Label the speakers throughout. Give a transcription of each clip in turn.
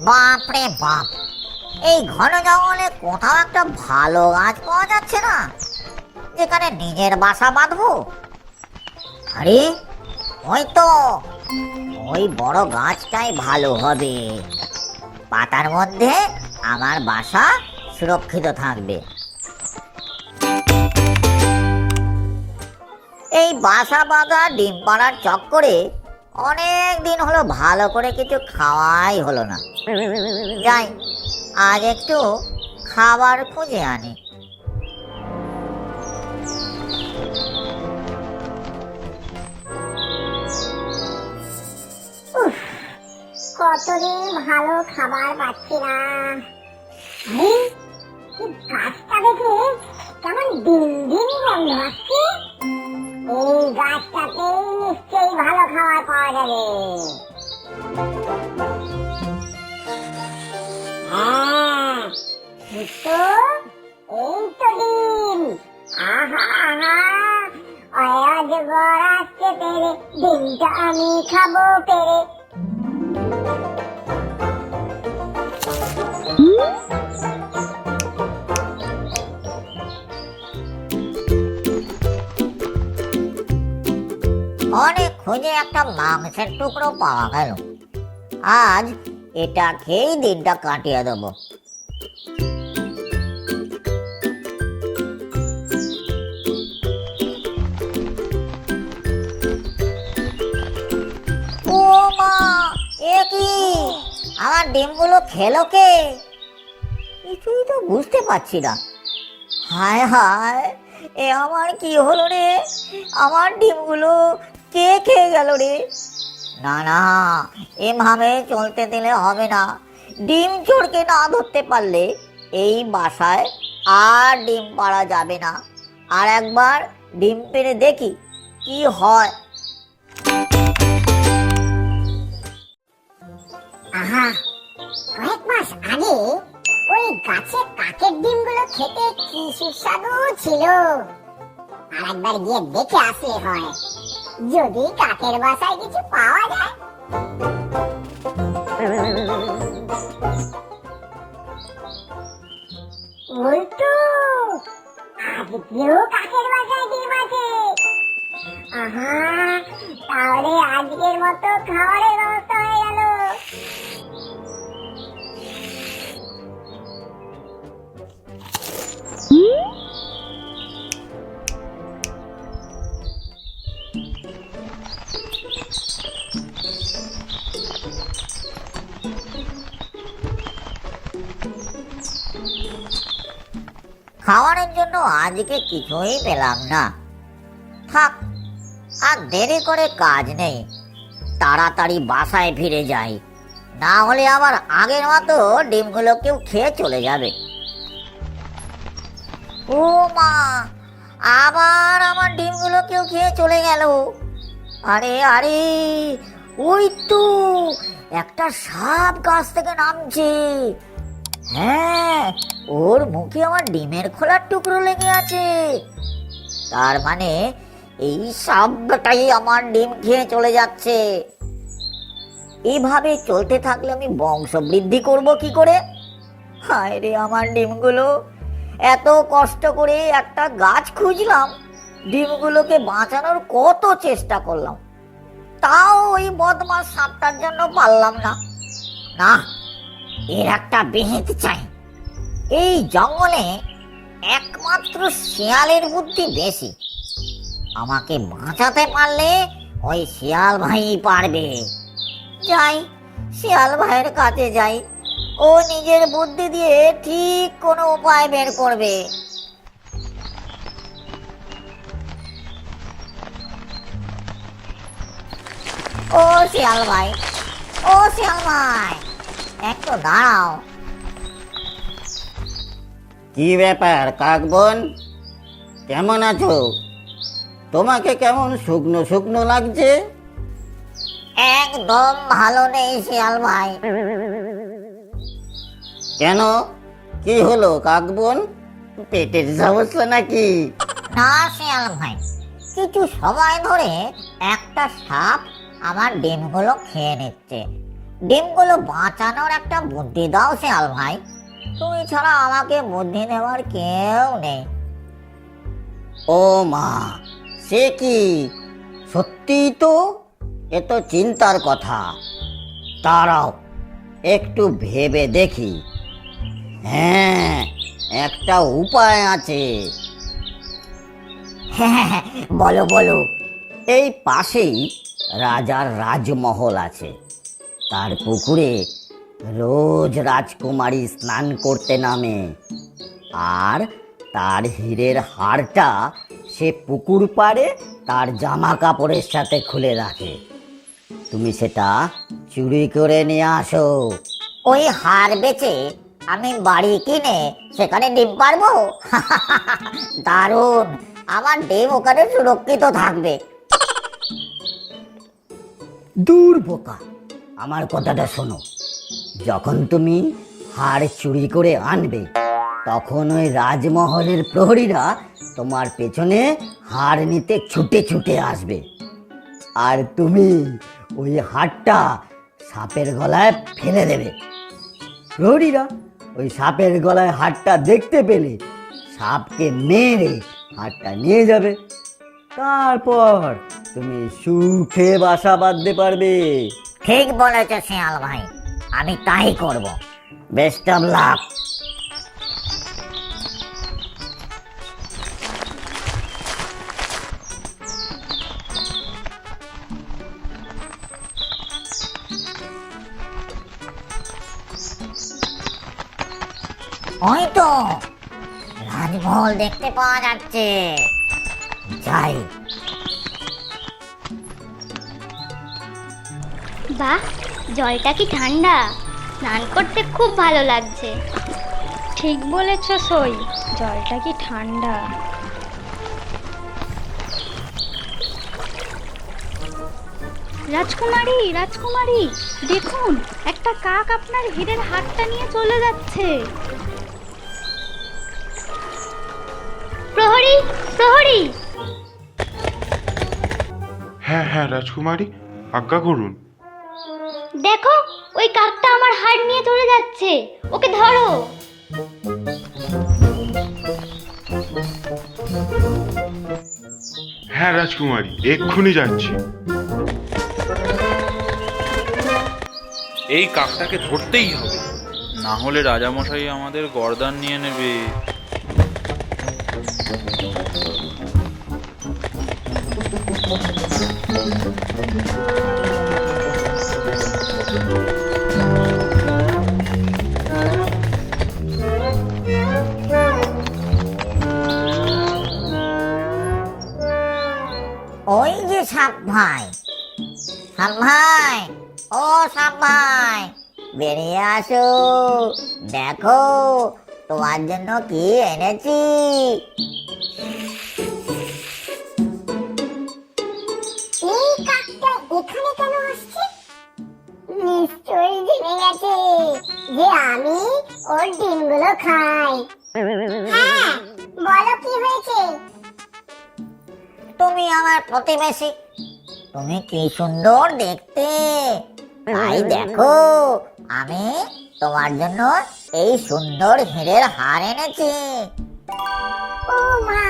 Speaker 1: বাপরে বাপ। এই ঘন জঙ্গলে কোথাও একটা ভালো গাছ পাওয়া যাচ্ছে না। যেখানে নিজের বাসা বাঁধবো। আরে, ওই তো। ওই বড় গাছটাই ভালো হবে। পাতার মধ্যে আমার বাসা সুরক্ষিত থাকবে। এই বাসা বাঁধা ডিম পাড়ার চক্করে অনেক দিন হলো ভালো করে কিছু খাওয়াই হলো না। যাই, আজ একটু খাবার খুঁজে আনি।
Speaker 2: কতদিন ভালো খাবার পাচ্ছি না গাছটা দেখে কেমন দিন দিন গন্ধ আসছে। এই গাছটাতেই নিশ্চয়ই ভালো খাবার যাবে হ্যাঁ তো এই তো ডিম আহা আহা অজগর আসছে পেরে ডিমটা আমি খাব পেরে
Speaker 1: অনেক খুঁজে একটা মাংসের টুকরো পাওয়া গেল। আজ এটা খেয়েই দিনটা কাটিয়ে দেবো। আমার ডিমগুলো খেলো কে? কিছুই তো বুঝতে পারছি না। হায় হায়, এ আমার কি হলো রে? আমার ডিমগুলো কে খেয়ে গেল রে? না না, এভাবে চলতে দিলে হবে না। ডিম চোরকে না ধরতে পারলে এই বাসায় আর ডিম পাড়া যাবে না। আর একবার ডিম পেড়ে দেখি কি হয়।
Speaker 2: আহা, কয়েক মাস আগে ওই গাছে কাকের ডিমগুলো খেতে কি সুস্বাদু ছিল? আর একবার গিয়ে দেখে আসলে হয়। যদি কাকের বাসায় কিছু পাওয়া যায়। বলতো আজকেও কাকের বাসায় ডিম আছে। আহা, তাহলে আজকের মতো খাবারের
Speaker 1: জন্য আজকে কিছুই পেলাম না। থাক, আর দেরি করে কাজ নেই। তাড়াতাড়ি বাসায় ফিরে যাই। না হলে আবার আগের মতো ডিমগুলো কেউ খেয়ে চলে যাবে। ও মা, আবার আমার ডিমগুলো কেউ খেয়ে চলে গেল। আরে আরে, ওই তো একটা সাপ গাছ থেকে নামছে। হ্যাঁ ওর মুখে আমার ডিমের খোলার টুকরো লেগে আছে। তার মানে এই সাপটাই আমার ডিম খেয়ে চলে যাচ্ছে। এইভাবে চলতে থাকলে আমি বংশ বৃদ্ধি করব কি করে? হায় রে আমার ডিমগুলো। এত কষ্ট করে একটা গাছ খুঁজলাম, ডিমগুলোকে বাঁচানোর কত চেষ্টা করলাম। তাও ওই বদমাস সাপটার জন্য পারলাম না। না এর একটা বিহিত চাই। এই জঙ্গলে একমাত্র শিয়ালের বুদ্ধি বেশি। আমাকে বাঁচাতে পারলে ওই শিয়াল ভাই পারবে। যাই, শিয়াল ভাইয়ের কাছে যাই। ও নিজের বুদ্ধি দিয়ে ঠিক কোনো উপায় বের করবে। ও শিয়াল ভাই, ও শিয়াল ভাই। একটু দাঁড়াও।
Speaker 3: কি ব্যাপার কাকবন? কেমন আছো? তোমাকে কেমন শুকনো শুকনো লাগছে?
Speaker 1: একদম ভালো নেই শিয়াল ভাই।
Speaker 3: কেন? কি হলো কাকবন? পেটের সমস্যা নাকি?
Speaker 1: না শিয়াল ভাই কিছু সময় ধরে একটা সাপ আমার ডিমগুলো খেয়ে নিচ্ছে। ডিমগুলো বাঁচানোর একটা বুদ্ধি দাও, শেয়াল ভাই। তুমি ছাড়া আমাকে বুদ্ধি দেওয়ার কেউ নেই।
Speaker 3: ও মা, সে কি? সত্যি তো? এ তো চিন্তার কথা। তারাও একটু ভেবে দেখি। হ্যাঁ একটা উপায় আছে।
Speaker 1: বলো বলো।
Speaker 3: এই পাশেই রাজার রাজমহল আছে। তার পুকুরে রোজ রাজকুমারী স্নান করতে নামে। আর তার হীরের হারটা সে পুকুর পাড়ে তার জামা কাপড়ের সাথে খুলে রাখে। তুমি সেটা চুরি করে নিয়ে আসো।
Speaker 1: ওই হার বেচে আমি বাড়ি কিনে সেখানে ডিম পারব দারুণ! আমার ডিম ওখানে সুরক্ষিত থাকবে।
Speaker 3: দূর বোকা! আমার কথাটা শোনো। যখন তুমি হাড় চুরি করে আনবে, তখন ওই রাজমহলের প্রহরীরা তোমার পেছনে হাড় নিতে ছুটে ছুটে আসবে। আর তুমি ওই হাড়টা সাপের গলায় ফেলে দেবে। প্রহরীরা ওই সাপের গলায় হারটা দেখতে পেলে সাপকে মেরে হাড়টা নিয়ে যাবে। তারপর তুমি সুখে বাসা বাঁধতে পারবে।
Speaker 1: ঠিক বলেছে শিয়াল ভাই, আমি তাই করব।
Speaker 3: Best of love.
Speaker 1: ওই তো রাজমহল দেখতে পাওয়া যাচ্ছে। যাই
Speaker 4: বাহ জলটা কি ঠান্ডা? স্নান করতে খুব ভালো লাগছে।
Speaker 5: ঠিক বলেছ সই জলটা কি ঠান্ডা? রাজকুমারী রাজকুমারী দেখুন একটা কাক আপনার হীরের হাতটা নিয়ে চলে যাচ্ছে।
Speaker 4: প্রহরী প্রহরী!
Speaker 6: হ্যাঁ হ্যাঁ রাজকুমারী আজ্ঞা করুন।
Speaker 4: দেখো ওই কাকটা আমার হাড় নিয়ে চলে যাচ্ছে। ওকে ধরো।
Speaker 6: হ্যাঁ রাজকুমারী এক্ষুনি যাচ্ছি।
Speaker 7: এই কাকটাকে ধরতেই হবে। না হলে রাজামশাই আমাদের গর্দান নিয়ে নেবে।
Speaker 1: ওই যে সাপ ভাই সাপ ভাই ও সাপ ভাই বেরিয়ে আসো। দেখো তোমার জন্য কি এনেছি।
Speaker 2: এই কাকটা এখানে কেন আসছে? নিশ্চয়ই জেনে গেছে যে আমি ওর ডিমগুলো খাই। হ্যাঁ
Speaker 1: তুমি আমার প্রতিবেশী। তুমি কি সুন্দর দেখতে। তাই দেখো আমি তোমার জন্য এই সুন্দর হিরের হার এনেছি।
Speaker 2: ও মা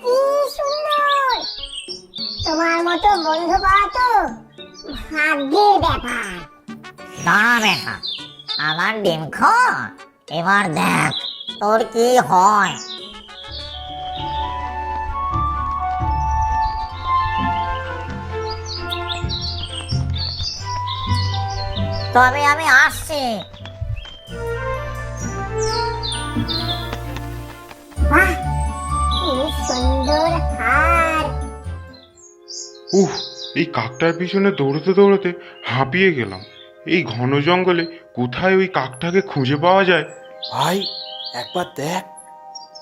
Speaker 2: কি সুন্দর। তোমার মতো বন্ধু পাওয়া তো ভাগ্যের ব্যাপার।
Speaker 1: না বেটা আমার ডিম খা। এবার দেখ তোর কি হয়। তবে আমি আসছি।
Speaker 2: বাহ সুন্দর হার।
Speaker 6: উফ এই কাকটার পিছনে দৌড়তে দৌড়তে হাঁপিয়ে গেলাম। এই ঘন জঙ্গলে কোথায় ওই কাকটাকে খুঁজে পাওয়া যায়?
Speaker 7: ভাই একবার দেখ।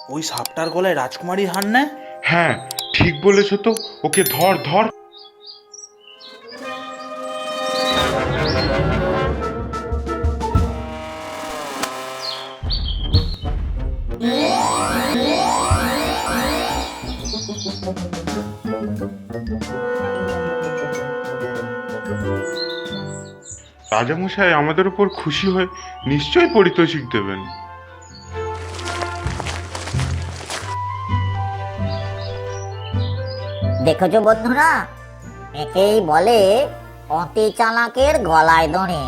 Speaker 7: ওই সাপটার গলায় রাজকুমারী হার না।
Speaker 6: হ্যাঁ ঠিক বলেছ তো। ওকে ধর ধর। রাজামশাই আমাদের উপর খুশি হয়ে নিশ্চয়ই পরিতোষিক দেবেন।
Speaker 1: দেখেছ বন্ধুরা একেই বলে অতি চালাকের গলায় দড়ে।